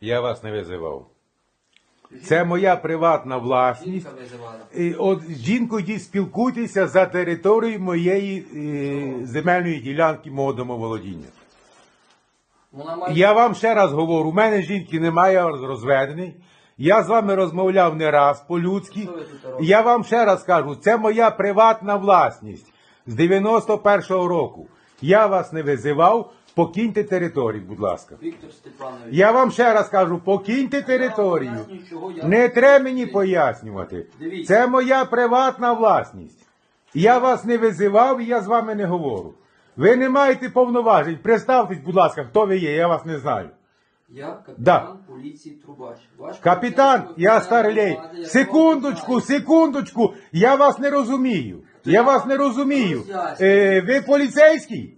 Я вас не визивав. Це моя приватна власність. І от з жінкою йдіть спілкуйтеся за територією моєї е, земельної ділянки мого домоволодіння. Вона має Я вам ще раз говорю, у мене жінки немає я розведений. Я з вами розмовляв не раз по-людськи. Що ви тут робите? Я вам ще раз кажу, це моя приватна власність з 91-го року. Я вас не визивав, покиньте територію, будь ласка. Віктор Степанович. Я вам ще раз кажу, покиньте територію. Не треба мені пояснювати. Дивіться. Це моя приватна власність. Я вас не визивав і я з вами не говорю. Ви не маєте повноважень. Представтесь, будь ласка, хто ви є, я вас не знаю. Я капітан Да. поліції Трубач. Ваш Капітан, я старлей. Секундочку, секундочку. Я вас не розумію. Я вас не розумію. Е, ви поліцейський?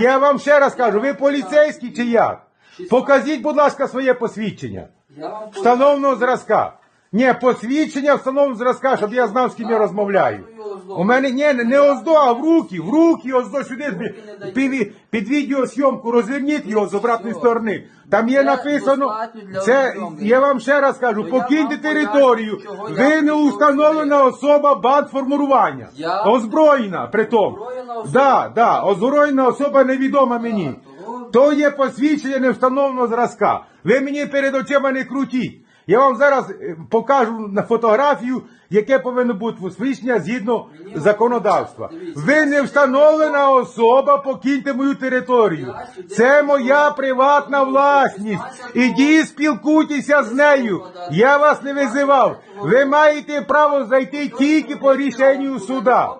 Я вам ще раз кажу, ви поліцейський чи як? Покажіть, будь ласка, своє посвідчення. Встановного Встановленого зразка. Ні, посвідчення встановленого зразка, щоб я знав, з ким я розмовляю. У мене ні, не, не оздо, а в руки, в руки, оздо сюди. Під, під відеосйомку розверніть його з обратної сторони. Там є написано, це я вам ще раз кажу, покиньте територію. Ви не установлена особа бандформування. Я- Озброєна, притом. Да, да, озброєна особа невідома мені. То є посвідчення невстановленого зразка. Ви мені перед очима не крутіть. Я вам зараз е, покажу на фотографію, яке повинно бути посвідчення згідно законодавства. Ви не встановлена особа, покиньте мою територію. Це моя приватна власність. 16-го. Ідіть спілкуйтеся з нею. Я вас не визивав. Ви маєте право зайти тільки по рішенню суда.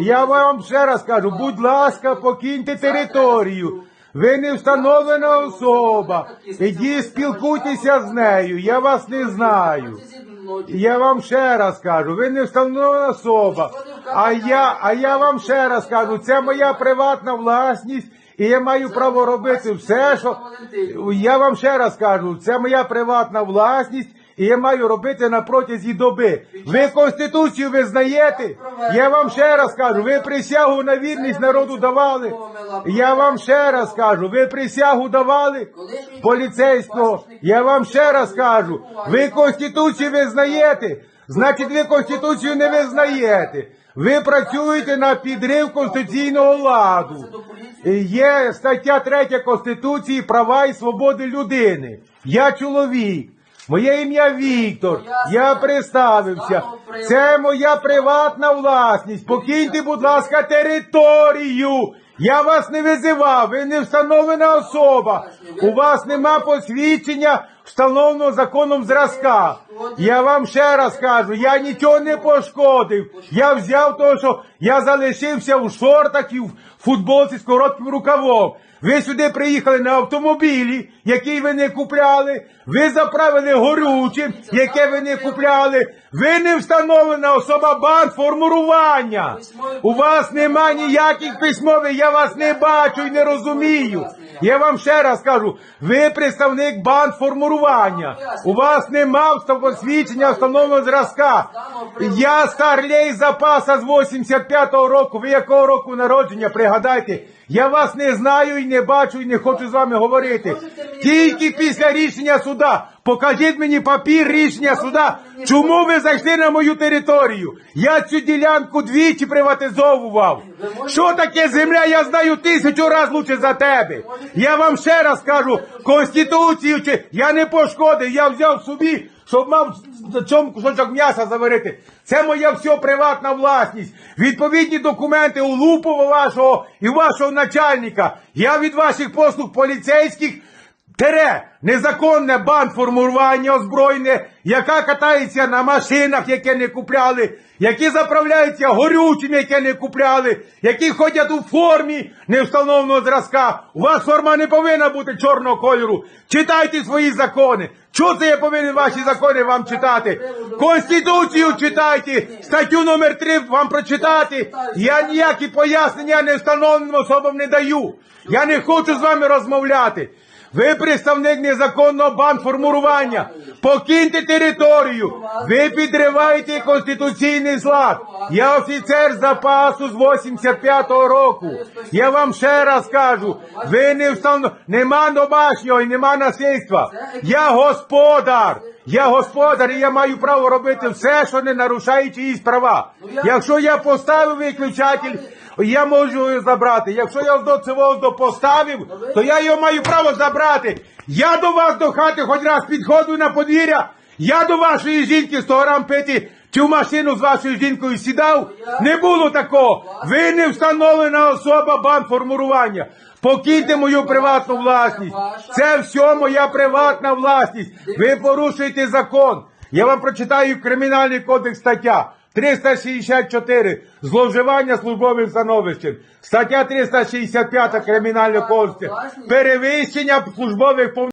Я вам ще раз кажу, будь ласка, покиньте територію. Ви не встановлена особа. Ідіть спілкуйтеся з нею. Я вас не знаю. Я вам ще раз кажу, ви не встановлена особа. А я, а я вам ще раз кажу, це моя приватна власність, і я маю право робити все, що я вам ще раз кажу, це моя приватна власність. Я маю робити на протязі доби. Ви конституцію визнаєте? Я вам ще раз кажу, ви присягу на вірність народу давали. Я вам ще раз кажу, ви присягу давали поліцейського. Я вам ще раз кажу, ви конституцію визнаєте? Значить, ви конституцію не визнаєте. Ви працюєте на підрив конституційного ладу. Є стаття 3 Конституції права і свободи людини. Я чоловік. Моє ім'я Віктор. Я представився. Це моя приватна власність. Покиньте, будь ласка, територію. Я вас не визивав, ви не встановлена особа. У вас нема посвідчення встановленого законом зразка. Я вам ще раз кажу, я нічого не пошкодив. Я взяв того, що я залишився в шортах і в футболці з коротким рукавом. Ви сюди приїхали на автомобілі, який ви не купляли. Ви заправили горючим, яке ви не купляли. Ви не встановлена особа бандформування. У вас нема ніяких письмових, я вас не бачу і не розумію. Я вам ще раз кажу, ви представник бандформування. У вас нема посвідчення встановленого зразка. Я старлей запаса з 85-го року. Ви якого року народження? Пригадайте. Я вас не знаю і не бачу, і не хочу з вами говорити. Тільки після рішення суда. Покажіть мені папір рішення суда. Чому ви зайшли на мою територію? Я цю ділянку двічі приватизовував. Що таке земля? Я знаю тисячу разів лучше за тебе. Я вам ще раз кажу, конституцію чи я не пошкодив, я взяв собі, щоб мав на чому кусочок м'яса заварити. Це моя все приватна власність. Відповідні документи у Лупова вашого і вашого начальника. Я від ваших послуг поліцейських Тере незаконне бандформування озброєне, яка катається на машинах, які не купляли, які заправляються горючим, яке не купляли, які ходять у формі невстановленого зразка. У вас форма не повинна бути чорного кольору. Читайте свої закони. Чого це я повинен ваші закони вам читати? Конституцію читайте, статтю номер 3 вам прочитати. Я ніякі пояснення не встановленим особам не даю. Я не хочу з вами розмовляти. Ви представник незаконного бандформування. Покиньте територію. Ви підриваєте конституційний склад. Я офіцер запасу з 85-го року. Я вам ще раз кажу, ви не встану, нема домашнього і нема насильства. Я господар. Я господар і я маю право робити все, що не нарушає чиїсь права. Якщо я поставив виключатель, я можу його забрати. Якщо я до цього поставив, то я його маю право забрати. Я до вас до хати хоч раз підходжу на подвір'я. Я до вашої жінки 100 грам пити цю машину з вашою жінкою сідав. Не було такого. Ви не встановлена особа бандформування. Покиньте мою приватну власність. Це все моя приватна власність. Ви порушуєте закон. Я вам прочитаю кримінальний кодекс стаття. 364. Зловживання службовим становищем. Стаття 365 Кримінального кодексу. Перевищення службових повноважень.